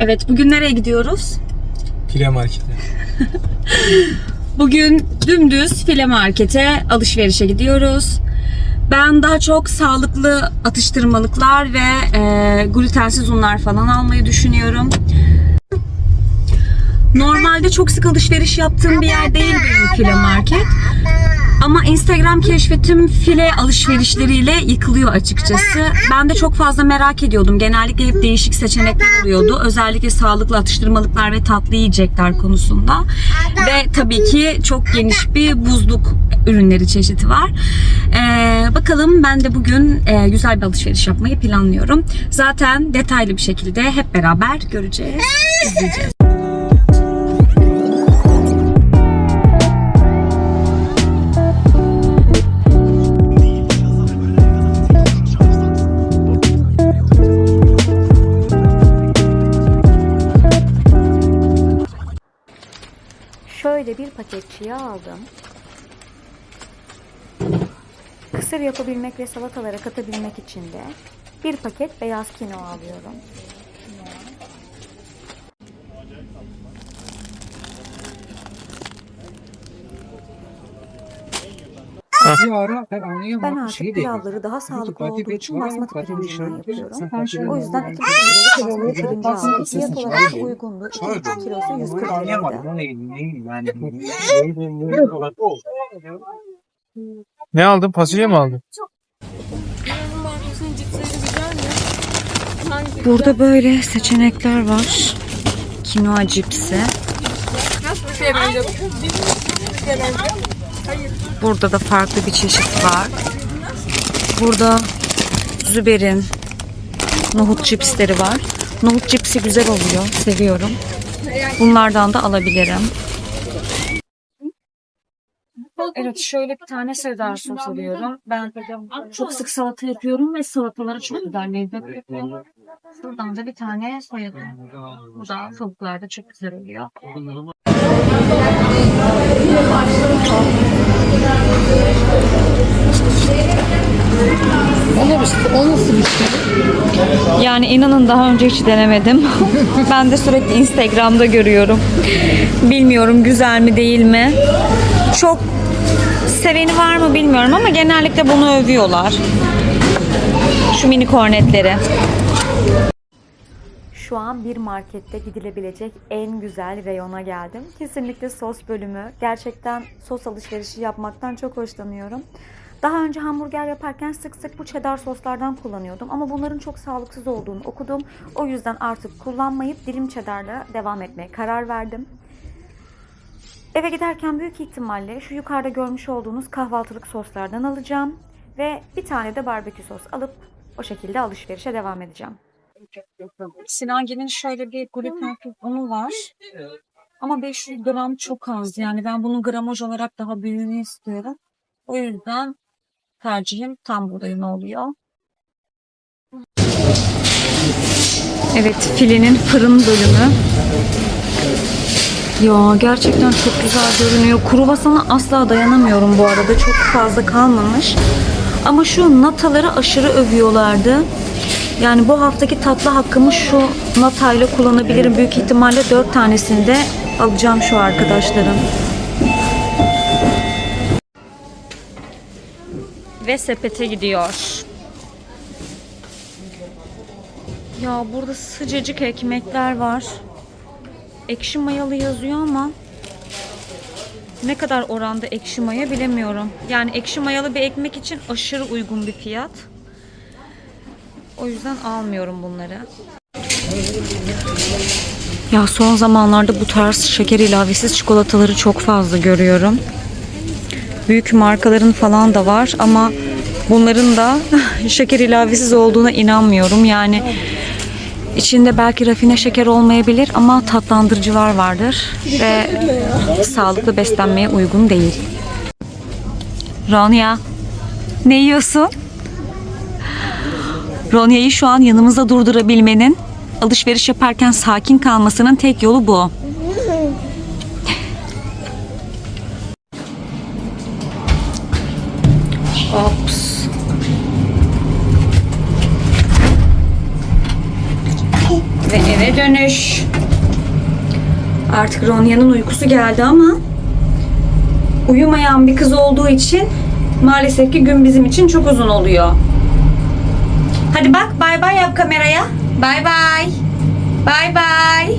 Evet, bugün nereye gidiyoruz? Pire markete. Bugün dümdüz file markete alışverişe gidiyoruz. Ben daha çok sağlıklı atıştırmalıklar ve e, glutensiz unlar falan almayı düşünüyorum. Normalde çok sık alışveriş yaptığım bir yer değil benim file market. Ama Instagram keşfetim file alışverişleriyle yıkılıyor açıkçası. Ben de çok fazla merak ediyordum. Genellikle hep değişik seçenekler oluyordu. Özellikle sağlıklı atıştırmalıklar ve tatlı yiyecekler konusunda. Ve tabii ki çok geniş bir buzluk ürünleri çeşidi var. Ee, bakalım ben de bugün e, güzel bir alışveriş yapmayı planlıyorum. Zaten detaylı bir şekilde hep beraber göreceğiz, izleyeceğiz. Şöyle bir paket chia aldım. Kısır yapabilmek ve salatalara katabilmek için de bir paket beyaz kinoa alıyorum. Bir ara ben anlayamadım. Ben artık Şey pilavları daha sağlıklı olduğu için basmati pirincinden yapıyorum. O yüzden şarkı. 2 kilo basmati pirinci aldım. Fiyat olarak uygundu. 2 Şarkı. kilosu 140 Bunu anlayamadım. liraydı. Ne aldın? Fasulye mi aldın? Burada böyle seçenekler var. Kinoa cipsi. Burada da farklı bir çeşit var. Burada Züber'in nohut cipsleri var. Nohut cipsi güzel oluyor. Seviyorum. Bunlardan da alabilirim. Evet şöyle bir tane sevdar sos alıyorum. Ben çok sık salata yapıyorum ve salatalara çok güzel lezzet yapıyorum. Buradan da bir tane soyadım. Bu da tavuklarda çok güzel oluyor. Yani inanın daha önce hiç denemedim. ben de sürekli Instagram'da görüyorum. Bilmiyorum güzel mi değil mi. Çok seveni var mı bilmiyorum ama genellikle bunu övüyorlar. Şu mini kornetleri. Şu an bir markette gidilebilecek en güzel reyona geldim. Kesinlikle sos bölümü. Gerçekten sos alışverişi yapmaktan çok hoşlanıyorum. Daha önce hamburger yaparken sık sık bu cheddar soslardan kullanıyordum ama bunların çok sağlıksız olduğunu okudum. O yüzden artık kullanmayıp dilim cheddarla devam etmeye karar verdim. Eve giderken büyük ihtimalle şu yukarıda görmüş olduğunuz kahvaltılık soslardan alacağım ve bir tane de barbekü sos alıp o şekilde alışverişe devam edeceğim. Sinangi'nin şöyle bir gluten unu var. Ama 500 gram çok az. Yani ben bunun gramaj olarak daha büyüğünü istiyorum. O yüzden tercihim tam buğdayın oluyor. Evet, filenin fırın bölümü. Ya gerçekten çok güzel görünüyor. Kruvasana asla dayanamıyorum bu arada. Çok fazla kalmamış. Ama şu nataları aşırı övüyorlardı. Yani bu haftaki tatlı hakkımı şu natayla kullanabilirim. Büyük ihtimalle 4 tanesini de alacağım şu arkadaşlarım. Ve sepete gidiyor. Ya burada sıcacık ekmekler var. Ekşi mayalı yazıyor ama ne kadar oranda ekşi maya bilemiyorum. Yani ekşi mayalı bir ekmek için aşırı uygun bir fiyat. O yüzden almıyorum bunları. Ya son zamanlarda bu tarz şeker ilavesiz çikolataları çok fazla görüyorum. Büyük markaların falan da var ama bunların da şeker ilavesiz olduğuna inanmıyorum. Yani içinde belki rafine şeker olmayabilir ama tatlandırıcılar vardır ve sağlıklı beslenmeye uygun değil. Rania, ne yiyorsun? Ronya'yı şu an yanımızda durdurabilmenin, alışveriş yaparken sakin kalmasının tek yolu bu. Eve dönüş. Artık Ronya'nın uykusu geldi ama uyumayan bir kız olduğu için maalesef ki gün bizim için çok uzun oluyor. Hadi bak bay bay yap kameraya. Bay bay. Bay bay.